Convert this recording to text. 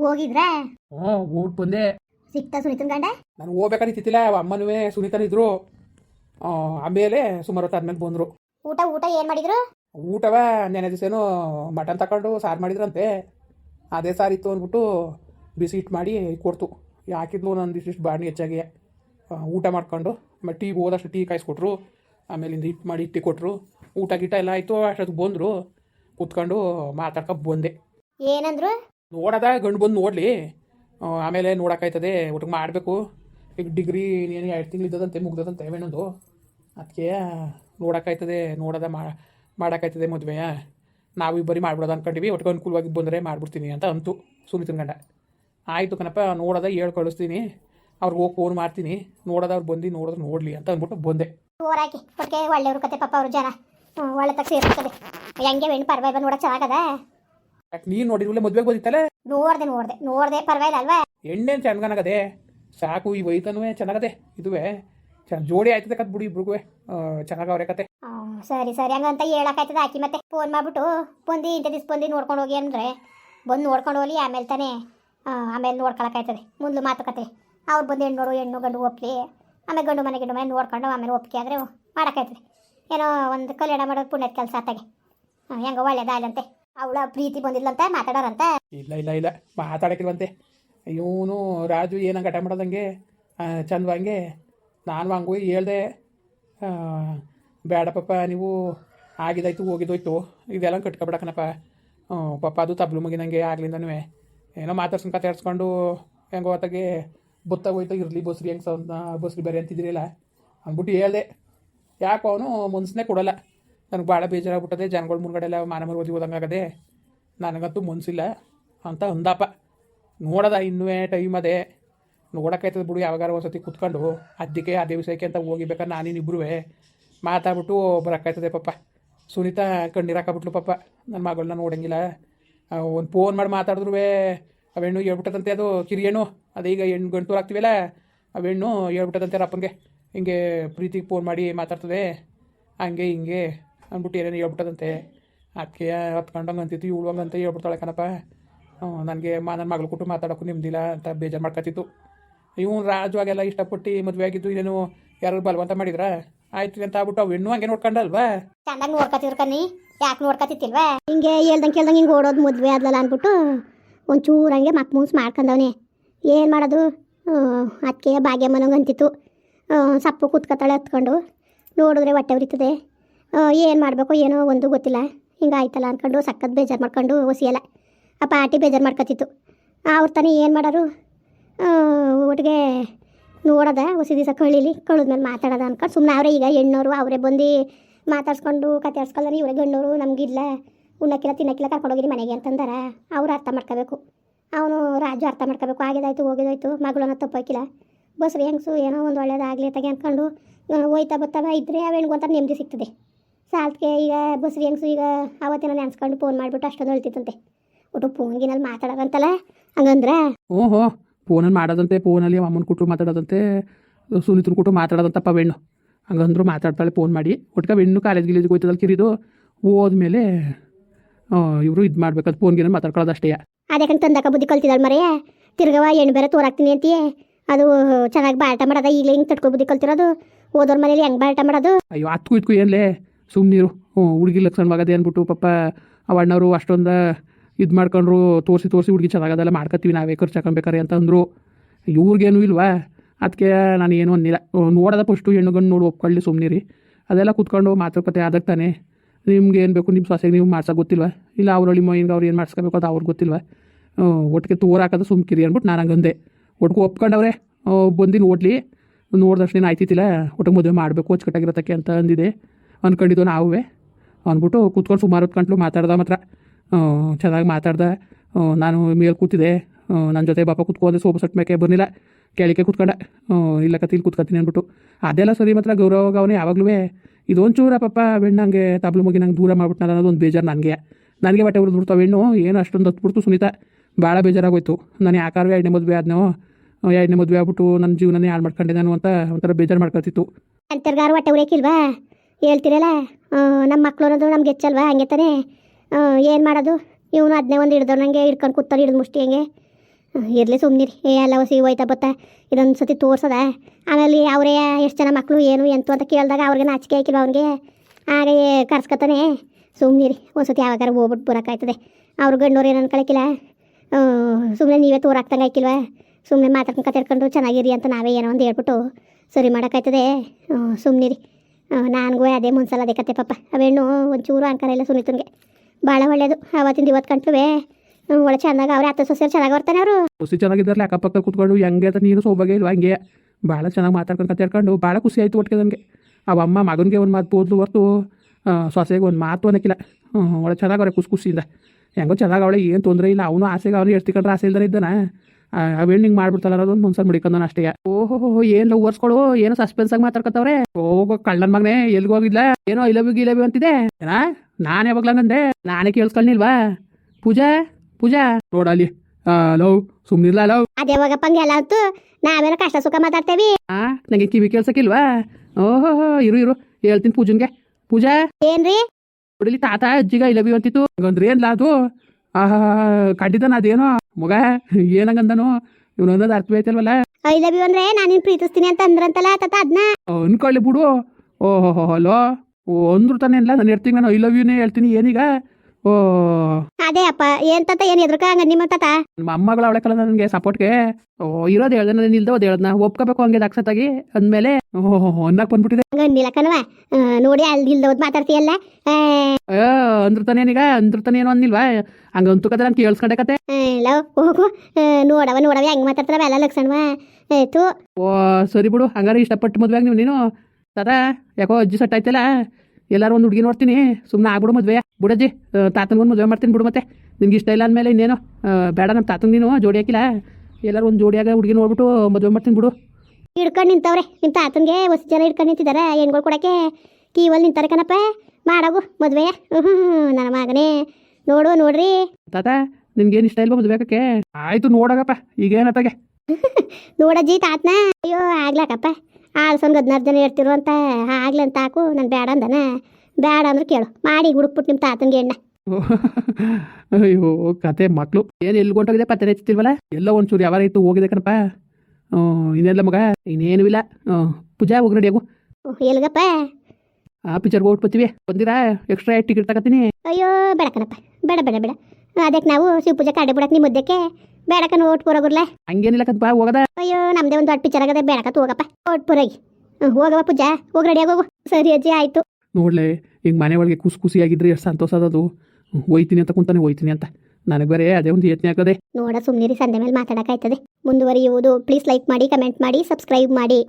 ಹೋಗಿದ್ರಾ? ಹ್ಞೂ ಊಟ ಬಂದೆ. ಸಿಕ್ತಾ ಸುನಿತನ್ ಗಂಡ? ನಾನು ಹೋಗ್ಬೇಕಾದಿತ್ತಿಲ್ಲ ಅಮ್ಮನೂ ಸುನೀತನ ಇದ್ರು. ಆ, ಆಮೇಲೆ ಸುಮಾರು ಹೊತ್ತು ಆದ್ಮೇಲೆ ಬಂದರು. ಊಟ ಊಟ ಏನ್ ಮಾಡಿದ್ರು? ಊಟವ ನೆನೆ ದಿವಸೇನು ಮಟನ್ ತಗೊಂಡು ಸಾರು ಮಾಡಿದ್ರಂತೆ. ಅದೇ ಸಾರು ಇತ್ತು ಅಂದ್ಬಿಟ್ಟು ಬಿಸಿ ಹಿಟ್ಟು ಮಾಡಿ ಕೊಡ್ತು. ಹಾಕಿದ್ಲು ನಂದು ಇಷ್ಟಿಷ್ಟು ಬಾಣಿ ಹೆಚ್ಚಾಗಿ. ಆ, ಊಟ ಮಾಡ್ಕೊಂಡು ಆಮೇಲೆ ಟೀ ಹೋದಷ್ಟು ಟೀ ಕಾಯಿಸ್ಕೊಟ್ರು. ಆಮೇಲಿಂದ ಹಿಟ್ಟು ಮಾಡಿ ಇಟ್ಟು ಕೊಟ್ರು. ಊಟ ಗೀಟ ಎಲ್ಲ ಆಯಿತು ಅಷ್ಟೊತ್ತಿಗೆ ಬಂದರು. ಕೂತ್ಕೊಂಡು ಮಾತಾಡ್ಕೊ ಬಂದೆ. ಏನಂದ್ರು? ನೋಡದ, ಗಂಡು ಬಂದು ನೋಡಲಿ. ಆಮೇಲೆ ನೋಡೋಕ್ಕಾಯ್ತದೆ ಒಟ್ಟಿಗೆ ಮಾಡಬೇಕು. ಈಗ ಡಿಗ್ರಿ ಏನು ಎರಡು ತಿಂಗಳು ಇದ್ದದಂತೆ, ಮುಗ್ದದಂತೆ ಏನೊಂದು ಅದಕ್ಕೆ ನೋಡೋಕ್ಕಾಯ್ತದೆ, ನೋಡದ ಮಾಡೋಕ್ಕಾಯ್ತದೆ ಮದುವೆ. ನಾವು ಇಬ್ಬರಿ ಮಾಡ್ಬಿಡೋದು ಅನ್ಕೊಂಡಿವಿ ಒಟ್ಟಿಗೆ ಅನುಕೂಲವಾಗಿ ಬಂದರೆ ಮಾಡ್ಬಿಡ್ತೀನಿ ಅಂತ ಅಂತು ಸುನೀತನ ಗಂಡ. ಆಯಿತು ಕಣಪ್ಪ, ನೋಡೋದ, ಹೇಳಿ ಕಳಿಸ್ತೀನಿ. ಅವ್ರಿಗೆ ಹೋಗಿ ಫೋನ್ ಮಾಡ್ತೀನಿ. ನೋಡೋದ, ಅವ್ರು ಬಂದು ನೋಡಿದ್ರೆ ನೋಡಲಿ ಅಂತ ಅಂದ್ಬಿಟ್ಟು ಬಂದೆ. ಓರಾಕಿ ಒಟ್ಟಿಗೆ ಒಳ್ಳೆಯವ್ರ ಕತೆ, ಪಾಪ ಅವ್ರ ಜನ. ಒಳ್ಳೆ ತಕ್ಕ ಸೇರ್ತದೆ ಹೆಂಗೆ ಹೆಣ್ಣು ಪರವಾಗಿಲ್ಲ ನೋಡೋಕೆ ಚೆನ್ನಾಗದ? ಯಾಕೆ ನೀನು ನೋಡಿರಲಿಲ್ಲ ಮದ್ವೆಗೆ ಬಂದಿತ್ತಲ್ಲ ನೋಡ್ದೆ ನೋಡ್ದೆ. ನೋಡ್ದೆ ಪರವಾಗಿಲ್ಲ ಅಲ್ವಾ ಎಣ್ಣೆ ಚೆನ್ನಾಗದೆ ಸಾಕು ಈ ವೈತನೂ ಚೆನ್ನಾಗದೆ. ಇದುವೆ. ಚೆನ್ನ ಜೋಡಿ ಆಯ್ತದೆ ಕತ್ ಬಿಡಿ ಇಬ್ರಿಗೂ ಚೆನ್ನಾಗವ್ರೆ ಕತೆ. ಸರಿ ಸರಿ. ಹಂಗಂತ ಹೇಳಕ್ಕಾಯ್ತದ ಆಕಿ ಮತ್ತೆ. ಫೋನ್ ಮಾಡ್ಬಿಟ್ಟು ಬಂದು ಇಂಥ ದಿವ್ಸ ಬಂದಿ ನೋಡ್ಕೊಂಡು ಹೋಗಿ ಅಂದ್ರೆ ಬಂದು ನೋಡ್ಕೊಂಡು ಹೋಗ್ಲಿ ಆಮೇಲೆ ತಾನೆ ಆಮೇಲೆ ನೋಡ್ಕೊಳಕ್ಕಾಯ್ತದೆ. ಮುಂದೆ ಮಾತುಕತೆ ಅವ್ರು ಬಂದು ಹೆಣ್ಣು ನೋಡು ಹೆಣ್ಣು ಗಂಡು ಒಪ್ಲಿ. ಆಮೇಲೆ ಗಂಡು ಮನೆ ಗಂಡು ಮನೆ ನೋಡ್ಕೊಂಡು ಆಮೇಲೆ ಒಪ್ಪಿಗೆ ಆದರೆ ಮಾಡೋಕ್ಕಾಯ್ತದೆ. ಏನೋ ಒಂದು ಕಲ್ಯಾಣ ಮಾಡೋದು ಪುಣ್ಯದ ಕೆಲಸ ಆತಾಗೆ. ಹೆಂಗೋ ಒಳ್ಳೇದಾಗಂತೆ ಅವಳ ಪ್ರೀತಿ ಬಂದಿಲ್ಲಂತ ಮಾತಾಡೋರಂತೆ? ಇಲ್ಲ ಇಲ್ಲ ಇಲ್ಲ. ಮಾತಾಡಕ್ಕಿಲ್ವಂತೆ. ಇವನು ರಾಜು ಏನ ಗಟ ಮಾಡೋದಂಗೆ ಚಂದವಂಗೆ ನಾನು ಹಂಗೂ ಹೇಳ್ದೆ ಬೇಡ ಪಪ್ಪ ನೀವು ಆಗಿದಾಯ್ತು ಹೋಗಿದೋಯ್ತು ಇದೆಲ್ಲ ಕಟ್ಕೊಬಿಡಕನಪ್ಪ ಹ್ಞೂ, ಪಾಪ ಅದು ತಬ್ಲು ಮುಗಿದಂಗೆ ಆಗ್ಲಿಂದನೂ ಏನೋ ಮಾತಾಡ್ಸ್ಕೊಂಡು ಕತೆ ಹೆಂಗೋ ಹೊತ್ತಾಗೆ ಬೊತ್ತಾಗ ಹೋಯ್ತು, ಇರಲಿ ಬಸ್ರಿ ಹೆಂಗೆ ಸೌಂದ ಬಸ್ರಿ ಬೇರೆ ಅಂತಿದ್ರಿಲ್ಲ ಅಂದ್ಬಿಟ್ಟು ಹೇಳ್ದೆ. ಯಾಕೋ ಅವನು ಮನ್ಸನ್ನೇ ಕೊಡಲ್ಲ. ನನಗೆ ಭಾಳ ಬೇಜಾರಾಗ್ಬಿಟ್ಟದೆ, ಜನಗಳ ಮುಂದ್ಗಡೆ ಎಲ್ಲ ಮಾನಮರು ಓದಿ ಹೋದಂಗಾಗದೆ ನನಗಂತೂ ಮನ್ಸಿಲ್ಲ. ಅಂತ ಅಂದಪ್ಪ ನೋಡದ ಇನ್ನೂ ಟೈಮ್ ಅದೇ. ನೋಡೋಕ್ಕಾಯ್ತದ ಬಿಡು, ಯಾವಾಗಾರ ಒಂದ್ಸತಿ ಕುತ್ಕೊಂಡು ಅದಕ್ಕೆ ಆ ವಿಷಯಕ್ಕೆ ಅಂತ ಹೋಗಿಬೇಕಾದ್ರೆ ನಾನಿನ್ನಿಬ್ರು ಮಾತಾಡ್ಬಿಟ್ಟು ಬರೋಕ್ಕಾಯ್ತದೆ ಪಾಪ. ಸುನೀತಾ ಕಣ್ಣೀರಾಕಬಿಟ್ಲು ಪಾಪ. ನನ್ನ ಮಗಳನ್ನ ನೋಡಂಗಿಲ್ಲ. ಒಂದು ಫೋನ್ ಮಾಡಿ ಮಾತಾಡಿದ್ರು ಆ ಹೆಣ್ಣು ಹೇಳ್ಬಿಟ್ಟದಂತೆ ಅದು ಕಿರಿಯಣ್ಣು ಈಗ ಹೆಣ್ಣು ಗಂಟು ಹಾಕ್ತೀವಲ್ಲ ಆ ಹೆಣ್ಣು ಹೇಳ್ಬಿಟ್ಟದಂತೆ ಅಪ್ಪನಿಗೆ. ಹಿಂಗೆ ಪ್ರೀತಿಗೆ ಫೋನ್ ಮಾಡಿ ಮಾತಾಡ್ತದೆ. ಹಂಗೆ, ಹಿಂಗೆ. ಅಂದ್ಬಿಟ್ಟು ಏನೇನು ಹೇಳ್ಬಿಟ್ಟದಂತೆ. ಅದಕ್ಕೆ ಹತ್ಕೊಂಡಂಗೆ ಅಂತಿತ್ತು ಇವಳಂಗೆ ಅಂತ ಹೇಳ್ಬಿಡ್ತಾಳೆ ಕಣಪ್ಪ. ನನಗೆ ಮಾ ನನ್ನ ಮಗಳು ಕೊಟ್ಟು ಮಾತಾಡೋಕ್ಕೂ ನಿಮ್ಮದಿಲ್ಲ ಅಂತ ಬೇಜಾರು ಮಾಡ್ಕೊತಿತ್ತು ಇವನು ರಾಜವಾಗೆಲ್ಲ ಇಷ್ಟಪಟ್ಟು ಮದುವೆ ಆಗಿದ್ದು ಇನ್ನೇನು ಯಾರು ಬಲವಂತ ಮಾಡಿದ್ರ? ಆಯ್ತು ಅಂತ ಆಗ್ಬಿಟ್ಟು ಅವು ಹೆಣ್ಣು ಹಂಗೆ ನೋಡ್ಕೊಂಡಲ್ವಾ? ಚೆನ್ನಾಗಿ ನೋಡ್ಕೊತಿದ್ರು ಕನ್ನಿ ಯಾಕೆ ನೋಡ್ಕೊತಿತ್ತಿಲ್ವಾ ಹಿಂಗೆ ಹೇಳ್ದಂಗೆ ಕೇಳ್ದಂಗೆ ಹಿಂಗೆ ಓಡೋದು ಮದುವೆ ಆದ್ಲಲ್ಲ ಅಂದ್ಬಿಟ್ಟು ಒಂಚೂರು ಹಂಗೆ ಮಕ್ ಮುನ್ಸ್ ಮಾಡ್ಕೊಂಡವನೆ ಏನು ಮಾಡೋದು? ಅದಕ್ಕೆ ಭಾಗ್ಯಮ್ಮನಂಗೆ ಅಂತಿತ್ತು. ಸಪ್ಪು ಕೂತ್ಕೊತಾಳೆ ಹತ್ಕೊಂಡು ನೋಡಿದ್ರೆ ಹೊಟ್ಟೆ ಉರಿತದೆ. ಏನು ಮಾಡಬೇಕು, ಏನೋ ಒಂದು ಗೊತ್ತಿಲ್ಲ. ಹಿಂಗೆ ಆಯ್ತಲ್ಲ ಅಂದ್ಕೊಂಡು ಸಕ್ಕತ್ ಬೇಜಾರು ಮಾಡ್ಕೊಂಡು ಒಸಿಯಲ್ಲ. ಆ ಪಾರ್ಟಿ ಬೇಜಾರು ಮಾಡ್ಕೊತಿತ್ತು ಅವ್ರ ತಾನೇ ಏನು ಮಾಡೋರು? ಒಟ್ಟಿಗೆ ನೋಡೋದ ಹೊಸ ದಿವಸ ಕಳೀಲಿ ಕಳೆದ್ಮೇಲೆ ಮಾತಾಡೋದ ಅನ್ಕೊಂಡು ಸುಮ್ಮನೆ ಅವರೇ ಈಗ ಹೆಣ್ಣೋರು, ಅವರೇ ಬಂದು ಮಾತಾಡ್ಸ್ಕೊಂಡು ಕತೆ ಇವರೇ ಗಣ್ಣೋರು ನಮಗಿಲ್ಲ ಉಣ್ಣಕ್ಕಿಲ್ಲ, ತಿನ್ನಕ್ಕಿಲ್ಲ ಕರ್ಕೊಂಡು ಹೋಗಿರಿ ಮನೆಗೆ ಅಂತಂದಾರ, ಅವ್ರು ಅರ್ಥ ಮಾಡ್ಕೋಬೇಕು. ಅವನು ರಾಜು ಅರ್ಥ ಮಾಡ್ಕೋಬೇಕು. ಆಗಿದಾಯ್ತು, ಹೋಗಿದಾಯ್ತು, ಮಗಳನ್ನ ತಪ್ಪಾಕಿಲ್ಲ ಬಸ್ರಿ ಹೆಂಗಸು, ಏನೋ ಒಂದು ಒಳ್ಳೇದಾಗಲಿ ತಗೆ ಅಂದ್ಕೊಂಡು ಹೋಯ್ತಾ ಬತ್ತವ ಇದ್ದರೆ ಅವೇಣ್ಗು ಅಂತ ನೆಮ್ಮದಿ ಸಿಗ್ತದೆ. ಸಾಲ್ತ್ಗೆ ಈಗ ಬಸ್ರಿ ಹೆಂಗಸು ಈಗ ಅವತ್ತಿನ ನೆನ್ಸ್ಕೊಂಡು ಫೋನ್ ಮಾಡಿಬಿಟ್ಟು ಅಷ್ಟೊಂದು ಹೇಳ್ತಿತ್ತಂತೆ ಒಟ್ಟು ಫೋನ್ಗಿನಲ್ಲಿ ಮಾತಾಡೋದಂತಲ್ಲ ಹಂಗಂದ್ರೆ? ಓಹೋ ಫೋನಲ್ಲಿ ಮಾಡೋದಂತೆ ಫೋನಲ್ಲಿ ಅಮ್ಮನ ಕುಟುಂಬ ಮಾತಾಡೋದಂತೆ ಸುನೀತನ ಕುಟುಂಬ ಮಾತಾಡೋದಂತಪ್ಪ ವೆಣ್ಣು ಹಂಗಂದ್ರು ಮಾತಾಡ್ತಾಳೆ ಫೋನ್ ಮಾಡಿ. ಒಟ್ಕ ವೆಣ್ಣು ಕಾಲೇಜ್ ಗಿಲೇಜ್ಗೆ ಹೋಯ್ತದಲ್ಲ ಕಿರಿದು ಹೋದ್ಮೇಲೆ ಇವರು ಇದು ಮಾಡ್ಬೇಕದು ಫೋನ್ಗಿನ ಮಾತಾಡ್ಕೊಳ್ಳೋದು ಅಷ್ಟೇ ಅದಕ್ಕೆ ತಂದಕ ಬುದ್ಧಿ ಕಲ್ತಿದ್ದಾಳೆ ಮರೆಯ. ತಿರ್ಗವ ಎಣ್ಣೆ ಬೇರೆ ತೋರಾಕ್ತೀನಿ ಅಂತೀಯೇ. ಅದು ಚೆನ್ನಾಗಿ ಬಾಳ್ಟ ಮಾಡೋದ ಈಗಲೇ ಹಿಂಗೆ ತಟ್ಕೊ ಬುದ್ಧಿ ಕಲ್ತಿರೋದು. ಓದೋರ್ ಮನೇಲಿ ಹೆಂಗೆ ಬಾಳ್ಟ ಮಾಡೋದು? ಅಯ್ಯೋ ಹತ್ಕು ಇದ್ಕು ಏನ್ಲೇ? ಸುಮ್ಮನೀರು ಹ್ಞೂ ಹುಡುಗಿ ಲಕ್ಷಣವಾಗದೆ ಅಂದ್ಬಿಟ್ಟು ಪಾಪ ಅಣ್ಣವರು ಅಷ್ಟೊಂದು ಇದು ಮಾಡ್ಕೊಂಡ್ರು, ತೋರಿಸಿ ತೋರಿಸಿ ಹುಡುಗಿ ಚೆನ್ನಾಗದೆಲ್ಲ ಮಾಡ್ಕೊತೀವಿ ನಾವೇ, ಖರ್ಚು ಹಾಕೊಬೇಕಾರೆ ಅಂತ ಅಂದರು. ಇವ್ರಿಗೇನು ಇಲ್ವಾ? ಅದಕ್ಕೆ ನಾನು ಏನೂ ಅನ್ನಿಲ್ಲ. ನೋಡೋದ ಫಸ್ಟು ಹೆಣ್ಣು ಗಂಡು ನೋಡಿ ಒಪ್ಕೊಳ್ಳಿ ಸುಮ್ಮನಿರಿ ಅದೆಲ್ಲ ಕೂತ್ಕೊಂಡು ಮಾತುಕತೆ ಆದಾಗ ತಾನೇ ನಿಮ್ಗೆ ಏನು ಬೇಕು ನಿಮ್ಮ ಸೊಸೆಗೆ ನೀವು ಮಾಡ್ಸೋಕೆ ಗೊತ್ತಿಲ್ವ? ಇಲ್ಲ ಅವ್ರೊಳಿ ಮೈನ್ಗೆ ಅವ್ರು ಏನು ಮಾಡ್ಸ್ಕೋಬೇಕು ಅದು ಅವ್ರಿಗೆ ಗೊತ್ತಿಲ್ವಾ? ಒಟ್ಟಿಗೆ ತೋರ್ ಹಾಕೋದು ಸುಮ್ಕಿರಿ ಅಂದ್ಬಿಟ್ಟು ನಾನು ಹಂಗಂದೆ. ಒಟ್ಟಿಗೆ ಒಪ್ಕೊಂಡವ್ರೆ ಬಂದು ನೋಡಲಿ ನೋಡಿದಷ್ಟು ಆಯ್ತಿತ್ತಿಲ್ಲ ಒಟ್ಟಿಗೆ ಮದುವೆ ಮಾಡಬೇಕು ಅಚ್ಚುಕಟ್ಟಾಗಿರತಕ್ಕೆ ಅಂತ ಅಂದಿದೆ. ಅಂದ್ಕೊಂಡಿದ್ದು ನಾವೇ. ಅಂದ್ಬಿಟ್ಟು ಕೂತ್ಕೊಂಡು ಸುಮಾರು ಹೊತ್ತು ಗಂಟ್ಲು ಮಾತಾಡ್ದ ಮಾತ್ರ. ಚೆನ್ನಾಗಿ ಮಾತಾಡ್ದೆ. ನಾನು ಮೇಲೆ ಕೂತಿದ್ದೆ. ನನ್ನ ಜೊತೆ ಬಾಪ ಕೂತ್ಕೊಂಡೆ, ಸೋಪ ಸಟ್ ಮೇಕೆ ಬರಲಿಲ್ಲ. ಕೇಳಿಕೆ ಕೂತ್ಕೊಂಡೆ. ಇಲ್ಲ ಇಲ್ಲ ಕತ್ತಿಲಿ ಕೂತ್ಕೊತೀನಿ ಅಂದ್ಬಿಟ್ಟು. ಅದೆಲ್ಲ ಸರಿ ಮಾತ್ರ ಗೌರವ ಅವನೇ ಯಾವಾಗಲೂ ಇದೊಂಚೂರ ಪಾಪ ಬೆಣ್ಣಂಗೆ ತಬ್ಲು ಮುಗಿ ನಂಗೆ ದೂರ ಮಾಡ್ಬಿಟ್ನಲ್ಲ ಅನ್ನೋದು ಒಂದು ಬೇಜಾರು ನನಗೆ. ನನಗೆ ಬಟ್ಟೆ ಉರಿದ್ಬಿಡ್ತಾವೆ ಹೆಣ್ಣು, ಏನು ಅಷ್ಟೊಂದು ಹತ್ಬಿಡ್ತು ಸುನೀತಾ. ಭಾಳ ಬೇಜಾರಾಗೋಯ್ತು. ನಾನು ಯಾಕಾರು ಎರಡನೇ ಮದುವೆ ಆದ್ನೋ? ಎರಡನೇ ಮದುವೆ ಆಗ್ಬಿಟ್ಟು ನನ್ನ ಜೀವನನೇ ಹಾಳು ಮಾಡ್ಕೊಂಡೆ ನಾನು ಅಂತ ಒಂಥರ ಬೇಜಾರು ಮಾಡ್ಕೊತಿತ್ತು ಅಂತರ್ಗಾರು ಹೊಟ್ಟೆ ಉರೇಕಿಲ್ವಾ ಹೇಳ್ತಿರಲ್ಲ? ನಮ್ಮ ಮಕ್ಳು ಅನ್ನೋದು ನಮ್ಗೆ ಹೆಚ್ಚಲ್ವಾ? ಹಂಗೆ ತಾನೇ? ಏನು ಮಾಡೋದು? ಇವನು ಅದನ್ನೇ ಒಂದು ಹಿಡ್ದವ್ ನನಗೆ ಹಿಡ್ಕೊಂಡು ಕೂತಾರೆ ಹಿಡಿದು ಮುಷ್ಟಿ ಹಂಗೆ. ಇರಲಿ ಸುಮ್ಮನಿರಿ ಏ ಎಲ್ಲ ಹೊಸಿ ಹೋಯ್ತಾ ಬತ್ತಾ? ಇದೊಂದು ಸತಿ ತೋರ್ಸದ? ಆಮೇಲೆ ಅವರೇ, ಎಷ್ಟು ಜನ ಮಕ್ಕಳು ಏನು, ಎಂತು ಅಂತ ಕೇಳಿದಾಗ ಅವ್ರಿಗೆ ನಾಚಿಕೆ ಹಾಕಿಲ್ಲ ಅವ್ನಿಗೆ? ಹಾಗೆ ಕರ್ಸ್ಕೊತಾನೆ. ಸುಮ್ಮನಿರಿ ಒಂದು ಸತಿ ಯಾವಾಗಾರ ಹೋಗ್ಬಿಟ್ಟು ಬರೋಕ್ಕಾಯ್ತದೆ. ಅವ್ರ ಗಂಡೋರು ಏನು ಅನ್ಕೊಳಕ್ಕಿಲ್ಲ ಸುಮ್ಮನೆ ನೀವೇ ತೋರಾಕ್ತಂಗೆ ಹಾಕಿಲ್ವ? ಸುಮ್ಮನೆ ಮಾತಾಡ್ಕೊಂಡು ಕತ್ತಿಡ್ಕೊಂಡು ಚೆನ್ನಾಗಿರಿ ಅಂತ ನಾವೇ ಏನೋ ಒಂದು ಹೇಳ್ಬಿಟ್ಟು ಸರಿ ಮಾಡೋಕ್ಕಾಯ್ತದೆ. ಸುಮ್ಮನಿರಿ ನನಗೂ ಅದೇ ಮುನ್ಸಲ ಅದೇ ಕತೆ ಪಾಪ. ಅವೆಣ್ಣು ಒಂಚೂರು ಅಂಕಾರ ಇಲ್ಲ ಸುನೀತನ್ಗೆ. ಭಾಳ ಒಳ್ಳೇದು. ಅವತ್ತಿಂದ ಇವತ್ತು ಕಂಟ್ಲುವೆ. ಒಳ್ಳೆ ಚೆನ್ನಾಗಿ ಅವ್ರೆ ಹತ್ತು ಸೊಸೆಯರು ಚೆನ್ನಾಗಿ ಬರ್ತಾನೆ ಅವರು. ಖುಷಿ ಚೆನ್ನಾಗಿದ್ದಾರಲ್ಲ ಅಕ್ಕಪಕ್ಕ ಕೂತ್ಕೊಂಡು ಹೆಂಗೆ ಅಂತ ನೀನು ಸೋಬಾಗೆ ಇಲ್ವಾ ಹಂಗೆ? ಭಾಳ ಚೆನ್ನಾಗಿ ಮಾತಾಡ್ಕೊಂಡು ಕತ್ತಾಡ್ಕೊಂಡು ಭಾಳ ಖುಷಿ ಆಯಿತು ಒಟ್ಟಿಗೆ ನನಗೆ. ಅವಮ್ಮ ಮಗನಿಗೆ ಒಂದು ಮಾತು ಓದ್ಲು ಹೊರ್ತು ಸೊಸೆಗೆ ಒಂದು ಮಾತು ಅನ್ನಕ್ಕಿಲ್ಲ ಒಳ್ಳೆ ಚೆನ್ನಾಗವ್ರೆ ಖುಷಿ ಖುಷಿಯಿಂದ. ಹೆಂಗೋ ಚೆನ್ನಾಗಿ ಅವಳೆ, ಏನು ತೊಂದರೆ ಇಲ್ಲ. ಅವನು ಆಸೆಗೆ ಅವನು ಎಷ್ಟು ಕಂಡ್ರೆ ಆಸೆ ಇಲ್ದಾನೆ ಇದ್ದಾನ. ಅವೇನು ಅವೆಂಡಿಂಗ್ ಮಾಡ್ಬಿಡ್ತಲ್ಲ ಅನ್ನೋದೊಂದು ಮನ್ಸಲ್ಲಿ ಮುಡಿಕೊಂಡನ ಅಷ್ಟೇ. ಓಹೋ ಏನ್ ಲವ್ ಓರ್ಸ್ಕೊಳು ಏನೋ ಸಸ್ಪೆನ್ಸಾಗಿ ಮಾತಾಡ್ಕೊತಾವ್ರೆ? ಹೋಗೋ ಕಳ್ಳನ್ ಮಗನೇ ಎಲ್ಗೂ ಹೋಗಿಲ್ಲ ಏನೋ ಯು ಗಿಲವ್ ಅಂತಿದೆ. ಏನಾ? ನಾನು ನಾನೇ ಕೇಳಿಸ್ಕೊಳ್ನಿಲ್ವಾ? ಪೂಜಾ ಪೂಜಾ. ನೋಡಲ್ಲಿ ಲವ್ ಸುಮ್ನಿಲ್ಲ ಲವ್ ಅದೇ ಹೋಗಪ್ಪ ಹಂಗೆಲ್ಲ ಅಂತೂ ನಾವೇನೋ ಕಷ್ಟ ಸುಖ ಮಾತಾಡ್ತೇವಿ. ಆ ನನಗೆ ಕಿವಿ ಕೇಳ್ಸಕ್ಕಿಲ್ವಾ ಓಹೋ ಇರು ಇರು. ಹೇಳ್ತೀನಿ ಪೂಜನ್ಗೆ. ಪೂಜಾ. ಏನ್ರಿ? ನೋಡಿಲಿ ತಾತ ಅಜ್ಜಿಗ ಯು ಅಂತಿತ್ತು. ಹಂಗಂದ್ರೆ ಏನ್ಲ ಅದು? ಆಹಾ ಕಡ್ಡಿದ್ದಾನ ಅದೇನೋ ಮಗ ಏನಂಗಂದನು ಇವನು ಅನ್ನೋದು ಅರ್ಥ ಐತಲ್ವಲ್ಲ? ಐ ಲವ್ ಯು ಅಂದ್ರೆ ನಾನು ನಿನ್ ಪ್ರೀತಿಸ್ತೀನಿ ಅಂತ ಅಂದ್ರಂತಲ್ಲ ತಾತ ಅದನ್ನ ಅನ್ಕೊಳ್ಳಿ ಬಿಡು. ಓಹೋ ಹಲೋ ಅಂದ್ರು ತಾನೇ ಇಲ್ಲ ನಾನು ಹೇಳ್ತೀನಿ ನಾನು ಐ ಲವ್ ಯುನೇ ಹೇಳ್ತೀನಿ ಏನೀಗ? ಓ. ಅದೇ ಅಪ್ಪ ಏನ್ ತಾತ ಏನ್ ಎದ್ರಕ ಹಂಗ ನಿಮ್ಮ ತಾತ? ನಿಮ್ಮ ಅಮ್ಮಗಳ ಕಲ ನನಗೆ ಸಪೋರ್ಟ್ಗೆ ಓ ಇರೋದು ಹೇಳ್ದೆ ನಾನು ಇಲ್ದ ಅದು ಹೇಳ್ದನ ಒಪ್ಕೋಬೇಕು ಹಂಗೆ ಅಂದ್ಮೇಲೆ. ಓಹೋ ಅನ್ನಕ್ ಬಂದ್ಬಿಟ್ಟಿದೆ. ಹಂಗ ಅಂದಿಲ್ಲ ಕಣವ ನೋಡಿ ಅಲ್ಲಿ ಇಲ್ದೋದ್ ಮಾತಾಡ್ತೀಯಲ್ಲ? ಆ, ಅಯ್ಯೋ ಅಂದ್ರತಾನೇನೀಗ? ಅಂದ್ರತಾನೇನು ಅಂದ್ರು ತಾನೇನು ಅಂದಿಲ್ವಾ ಹಂಗಂತು ಕತೆ ನಾನು ಕೇಳಿಸ್ಕೊಂಡೆ ಕತೆ. ಹೋಗು. ಆ, ನೋಡವ ನೋಡವ ಹೆಂಗ್ ಮಾತಾಡ್ತಾರ ಎಲ್ಲ ಲಕ್ಷಣವ. ಆಯ್ತು ಓ ಸರಿ ಬಿಡು. ಹಂಗಾರೆ ಇಷ್ಟಪಟ್ಟು ಮದ್ವೆ ನೀವು ನೀನು. ತಾತ ಯಾಕೋ ಅಜ್ಜಿ ಸೆಟ್ ಆಯ್ತಲ್ಲ? ಎಲ್ಲಾರು ಒಂದು ಹುಡುಗಿ ನೋಡ್ತೀನಿ. ಸುಮ್ಮನೆ ಆಗ್ಬಿಡು ಮದುವೆ. ಬಿಡಜ್ಜಿ ತಾತನಿಗೊಂದು ಮದುವೆ ಮಾಡ್ತೀನಿ ಬಿಡು ಮತ್ತೆ. ನಿಮ್ಗೆ ಇಷ್ಟ ಇಲ್ಲ ಅಂದಮೇಲೆ ಇನ್ನೇನು? ಬೇಡ ನಮ್ಮ ತಾತನ ನೀನು ಜೋಡಿ ಹಾಕಿಲ್ಲ. ಎಲ್ಲರೂ ಒಂದು ಜೋಡಿಯಾಗ ಹುಡುಗಿ ನೋಡ್ಬಿಟ್ಟು ಮದುವೆ ಮಾಡ್ತೀನಿ ಬಿಡು. ಹಿಡ್ಕೊಂಡು ನಿಂತವ್ರೆ. ನಿಮ್ಮ ತಾತನಿಗೆ ಹೊಸ ಜನ ಹಿಡ್ಕೊಂಡು ನಿಂತಿದ್ದಾರೆ ಹೆಣ್ಗಳು ಕೊಡಕ್ಕೆ ಕೀವಲ್ ನಿಂತಾರೆ ಕಣಪ್ಪ. ಮಾಡಗು ಮದುವೆ ಹ್ಞೂ ನನ್ನ ಮಗನೇ. ನೋಡು ನೋಡ್ರಿ. ತಾತ ನಿಮ್ಗೇನು ಇಷ್ಟ ಇಲ್ವಾ ಮದುವೆ ಹಾಕಕ್ಕೆ ಆಯ್ತು ನೋಡಗಪ್ಪ. ಈಗೇನತ್ತಾಗೆ ನೋಡಜ್ಜಿ ತಾತನ. ಅಯ್ಯೋ ಆಗ್ಲಾಕಪ್ಪ. ಆಳ್ಸೊಂದು ಹದಿನಾರು ಜನ ಇರ್ತಿರು ಅಂತ ಆಗ್ಲಿ ಅಂತ ಹಾಕು ನಾನು ಬೇಡ ಅಂದನ. ಬೇಡ ಅಂದ್ರೆ ಕೇಳು. ಮಾಡಿ ಹುಡುಕ್ಬಿಟ್ಟು ನಿಮ್ಮ ತಾತನಿಗೆ ಎಣ್ಣ. ಅಯ್ಯೋ ಕತೆ ಮಕ್ಕಳು ಏನು ಎಲ್ಲಿ ಗೊಂಟೋಗಿದೆ ಪತ್ತೆ ಹೆಚ್ಚಿಲ್ವಲ್ಲ ಎಲ್ಲೋ ಒಂಚೂರು ಯಾವ ಇತ್ತು ಹೋಗಿದೆ ಕಣಪ್ಪ. ಹ್ಞೂ ಇನ್ನೆಲ್ಲ ಮಗ? ಇನ್ನೇನು ಇಲ್ಲ. ಹ್ಞೂ ಪೂಜಾ ಹೋಗಿ ರೆಡಿಯಾಗು ಎಲ್ಗಪ್ಪ? ಆ ಪಿಕ್ಚರ್ಗೆ ಹೋಗ್ಬಿಡ್ತೀವಿ ಬಂದಿರಾ? ಎಕ್ಸ್ಟ್ರಾ ಟಿಕೆಟ್ ತಗೋತೀನಿ. ಅಯ್ಯೋ ಬೇಡ ಕಣಪ್ಪ. ಬೇಡ ಬೇಡ ಬೇಡ. ಅದಕ್ಕೆ ನಾವು ಶಿವ ಪೂಜೆ ಕಾಡೆ ಬಿಡಕ್ಕೆ ನಿಮ್ಮ ಮುದ್ದಕ್ಕೆ ಬೇಡಕನ ಓಟ್ ಪೂರಗುರ್ಲೆ ಹಂಗೇನಿಲ್ಲ ಕತ್ ಬಾ ಹೋಗದ. ಅಯ್ಯೋ ನಮ್ದೇ ಒಂದು ದೊಡ್ಡ ಪಿಕ್ಚರ್ ಆಗದೆ ಬೇಡಕತ್ ಹೋಗಪ್ಪ. ಓಟ್ ಪೂರಗಿ ಹೋಗವ ಪೂಜಾ ಹೋಗಿ ರೆಡಿಯಾಗಿ ಹೋಗು ಸರಿ ಅಜ್ಜಿ ಆಯ್ತು. ನೋಡ್ಲೆ ಹಿಂಗ್ ಮನೆ ಒಳಗೆ ಖುಷಿ ಖುಷಿಯಾಗಿದ್ರೆ ಎಷ್ಟು ಸಂತೋಷ ಅದು ಹೋಯ್ತೀನಿ ಅಂತ ಕುಂತಾನೆ ಹೋಯ್ತೀನಿ ಅಂತ. ನನಗೆ ಬೇರೆ ಅದೇ ಒಂದು ಯತ್ನೆ ಆಗದೆ. ನೋಡ ಸುಮ್ಮನಿರಿ ಸಂದೆ ಮೇಲೆ ಮಾತಾಡಕ್ಕಾಯ್ತದೆ ಮುಂದುವರಿಯುವುದು ಪ್ಲೀಸ್ ಲೈಕ್ ಮಾಡಿ ಕಮೆಂಟ್ ಮಾಡಿ ಸಬ್ಸ್ಕ್ರೈಬ್ ಮಾಡಿ.